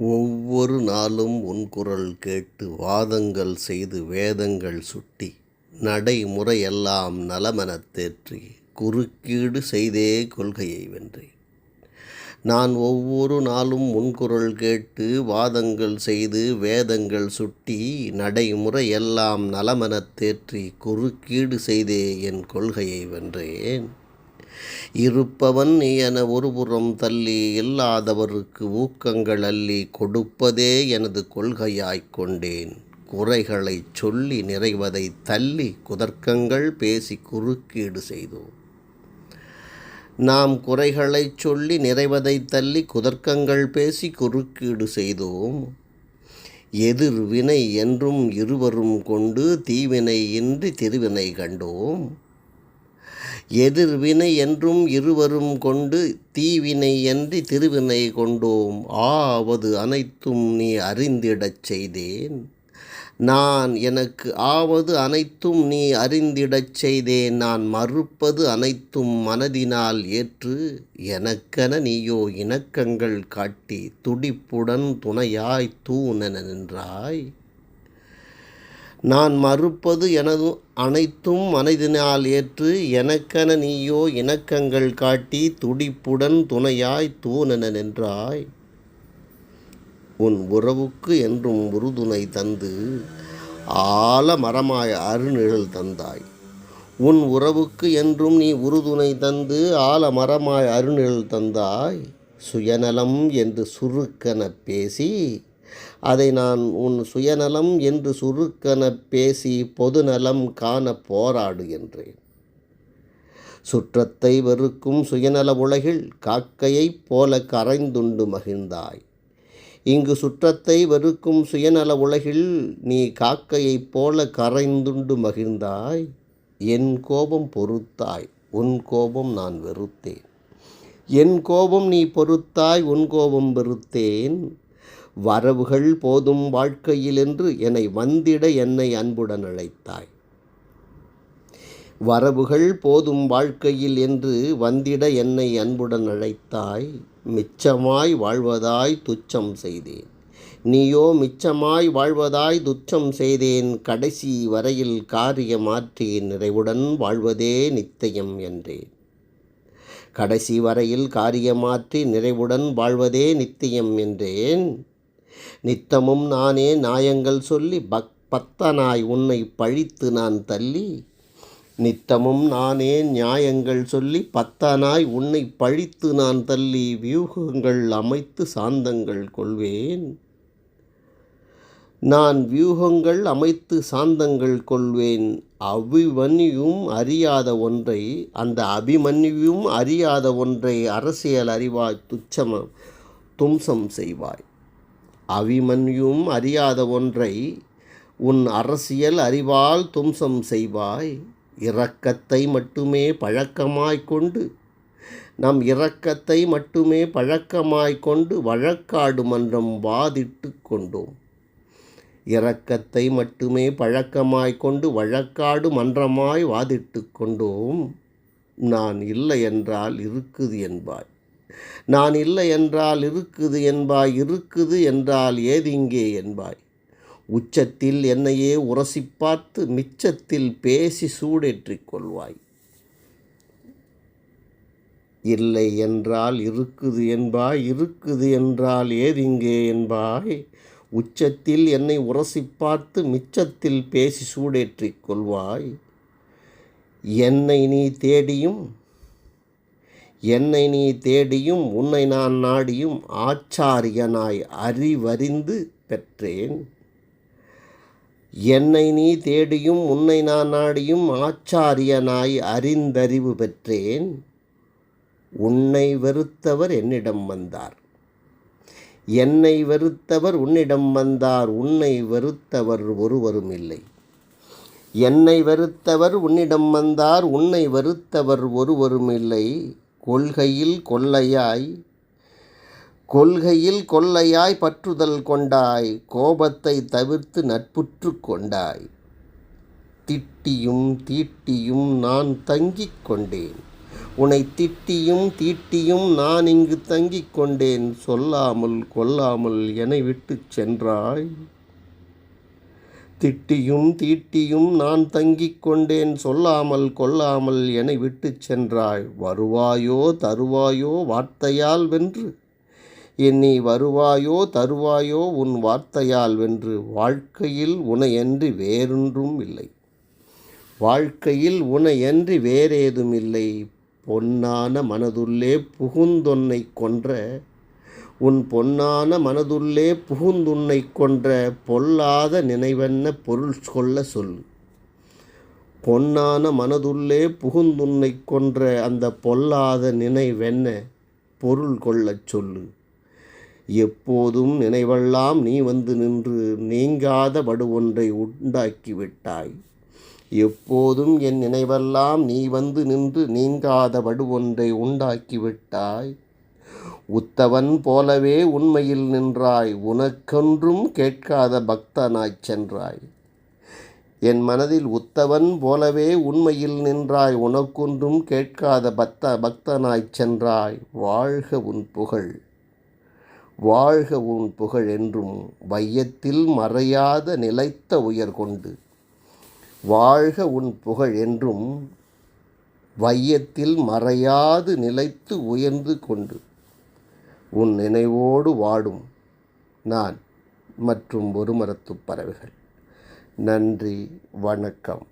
ஒவ்வொரு நாளும் உன் குரல் கேட்டு வாதங்கள் செய்து வேதங்கள் சுட்டி நடைமுறையெல்லாம் நலமெனத் தேற்றி குறுக்கீடு செய்தே கொள்கையை வென்றேன். நான் ஒவ்வொரு நாளும் முன்குரல் கேட்டு வாதங்கள் செய்து வேதங்கள் சுட்டி நடைமுறையெல்லாம் நலமெனத் தேற்றி குறுக்கீடு செய்தே என் கொள்கையை வென்றேன். இருப்பவன் என ஒருபுறம் தள்ளி இல்லாதவருக்கு ஊக்கங்கள் அள்ளி கொடுப்பதே எனது கொள்கையாய்க் கொண்டேன். குறைகளைச் சொல்லி நிறைவதை தள்ளி குதர்க்கங்கள் பேசி குறுக்கீடு செய்தோம் நாம் குறைகளைச் சொல்லி நிறைவதை தள்ளி குதர்க்கங்கள் பேசி குறுக்கீடு செய்தோம்? எதிர்வினை என்றும் இருவரும் கொண்டு தீவினை இன்றி திருவினை கண்டோம்? எதிர்வினை என்றும் இருவரும் கொண்டு தீவினை என்று திருவினை கொண்டோம். ஆவது அனைத்தும் நீ அறிந்திடச் செய்தேன். நான் எனக்கு ஆவது அனைத்தும் நீ அறிந்திடச் செய்தேன். நான் மறுப்பது அனைத்தும் மனதினால் ஏற்று எனக்கென நீயோ இணக்கங்கள் காட்டி துடிப்புடன் துணையாய் தூணென நின்றாய். நான் மறுப்பது எனது அனைத்தும் மனதினால் ஏற்று எனக்கென நீயோ இணக்கங்கள் காட்டி துடிப்புடன் துணையாய் தூணென நின்றாய். உன் உறவுக்கு என்றும் உறுதுணை தந்து ஆலமரமாய் அருநிழல் தந்தாய். உன் உறவுக்கு என்றும் நீ உறுதுணை தந்து ஆலமரமாய் அருநிழல் தந்தாய். சுயநலம் என்று சுருக்கென பேசி அதை நான் உன் சுயநலம் என்று சுருக்கென பேசி பொதுநலம் காண போராடுகின்றேன். சுற்றத்தை வெறுக்கும் சுயநல உலகில் காக்கையைப் போல கரைந்துண்டு மகிழ்ந்தாய். இங்கு சுற்றத்தை வெறுக்கும் சுயநல உலகில் நீ காக்கையைப் போல கரைந்துண்டு மகிழ்ந்தாய். என் கோபம் பொறுத்தாய் உன் கோபம் நான் வெறுத்தேன். என் கோபம் நீ பொறுத்தாய் உன் கோபம் வெறுத்தேன். வரவுகள் போதும் வாழ்க்கையில் என்று என்னை வந்திட என்னை அன்புடன் அழைத்தாய். வரவுகள் போதும் வாழ்க்கையில் என்று வந்திட என்னை அன்புடன் அழைத்தாய். மிச்சமாய் வாழ்வதாய் துச்சம் செய்தேன். நீயோ மிச்சமாய் வாழ்வதாய் துச்சம் செய்தேன். கடைசி வரையில் காரியமாற்றி நிறைவுடன் வாழ்வதே நித்தியம் என்றேன். கடைசி வரையில் காரியமாற்றி நிறைவுடன் வாழ்வதே நித்தியம் என்றேன். நித்தமும் நானே நியாயங்கள் சொல்லி பக் பத்தனாய் உன்னை பழித்து நான் தள்ளி. நித்தமும் நானே நியாயங்கள் சொல்லி பத்தனாய் உன்னை பழித்து நான் தள்ளி வியூகங்கள் அமைத்து சாந்தங்கள் கொள்வேன். நான் வியூகங்கள் அமைத்து சாந்தங்கள் கொள்வேன். அபிமன்யும் அறியாத ஒன்றை அந்த அபிமன்யும் அறியாத ஒன்றை அரசியல் அறிவாய் துச்சம தும்சம் செய்வாய். அவிமன்யும் அறியாத ஒன்றை உன் அரசியல் அறிவால் தும்சம் செய்வாய். இரக்கத்தை மட்டுமே பழக்கமாய்க் கொண்டு நம் இரக்கத்தை மட்டுமே பழக்கமாய்க்கொண்டு வழக்காடு மன்றம் வாதிட்டு கொண்டோம். இரக்கத்தை மட்டுமே பழக்கமாய்க்கொண்டு வழக்காடு மன்றமாய் வாதிட்டு கொண்டோம். நான் இல்லை என்றால் இருக்குது என்பாய். நான் இல்லை என்றால் இருக்குது என்பாய் இருக்குது என்றால் ஏதிங்கே என்பாய். உச்சத்தில் என்னையே உரசி பார்த்து மிச்சத்தில் பேசி சூடேற்றிக் கொள்வாய். இல்லை என்றால் இருக்குது என்பாய் இருக்குது என்றால் ஏதிங்கே என்பாய். உச்சத்தில் என்னை உரசி பார்த்து மிச்சத்தில் பேசி சூடேற்றிக் கொள்வாய். என்னை நீ தேடியும் என்னை நீ தேடியும் உன்னை நான் நாடியும் ஆச்சாரியனாய் அறிவறிந்து பெற்றேன். என்னை நீ தேடியும் உன்னை நான் நாடியும் ஆச்சாரியனாய் அறிந்தறிவு பெற்றேன். உன்னை வெறுத்தவர் என்னிடம் வந்தார். என்னை வெறுத்தவர் உன்னிடம் வந்தார் உன்னை வெறுத்தவர் ஒருவரும் இல்லை. என்னை வெறுத்தவர் உன்னிடம் வந்தார் உன்னை வெறுத்தவர் ஒருவரும் இல்லை. கொள்கையில் கொள்ளையாய் கொள்கையில் கொள்ளையாய் பற்றுதல் கொண்டாய் கோபத்தை தவிர்த்து நட்புற்று கொண்டாய். திட்டியும் தீட்டியும் நான் தங்கிக் கொண்டேன். உன்னை திட்டியும் தீட்டியும் நான் இங்கு தங்கிக் கொண்டேன். சொல்லாமல் கொல்லாமல் என்னை விட்டுச் சென்றாய். திட்டியும் தீட்டியும் நான் தங்கிக் கொண்டேன். சொல்லாமல் கொல்லாமல் என்னை விட்டுச் சென்றாய். வருவாயோ தருவாயோ வார்த்தையால் வென்று. என்னை வருவாயோ தருவாயோ உன் வார்த்தையால் வென்று. வாழ்க்கையில் உனையன்றி வேறொன்றும் இல்லை. வாழ்க்கையில் உனையன்றி வேறேதும் இல்லை. பொன்னான மனதுள்ளே புகுந்தொன்னை கொன்ற உன் பொன்னான மனதுள்ளே புகுந்துன்னை கொன்ற பொல்லாத நினைவென்ன பொருள் கொள்ள சொல்லு பொன்னான மனதுள்ளே புகுந்துன்னை கொன்ற அந்த பொல்லாத நினைவென்ன பொருள் கொள்ளச் சொல்லு எப்போதும் நினைவெல்லாம் நீ வந்து நின்று நீங்காத படு ஒன்றை உண்டாக்கி விட்டாய். எப்போதும் என் நினைவெல்லாம் நீ வந்து நின்று நீங்காத படு ஒன்றை உண்டாக்கி விட்டாய். உத்தவன் போலவே உண்மையில் நின்றாய் உனக்கொன்றும் கேட்காத பக்தனாய்ச் சென்றாய். என் மனதில் உத்தவன் போலவே உண்மையில் நின்றாய் உனக்கொன்றும் கேட்காத பக்த பக்தனாய்ச் சென்றாய். வாழ்க உன் புகழ். வாழ்க உன் புகழ் என்றும் வையத்தில் மறையாத நிலைத்த உயர் கொண்டு. வாழ்க உன் புகழ் என்றும் வையத்தில் மறையாது நிலைத்து உயர்ந்து கொண்டு. உன் நினைவோடு வாடும் நான் மற்றும் ஒரு மரத்துப் பறவைகள். நன்றி வணக்கம்.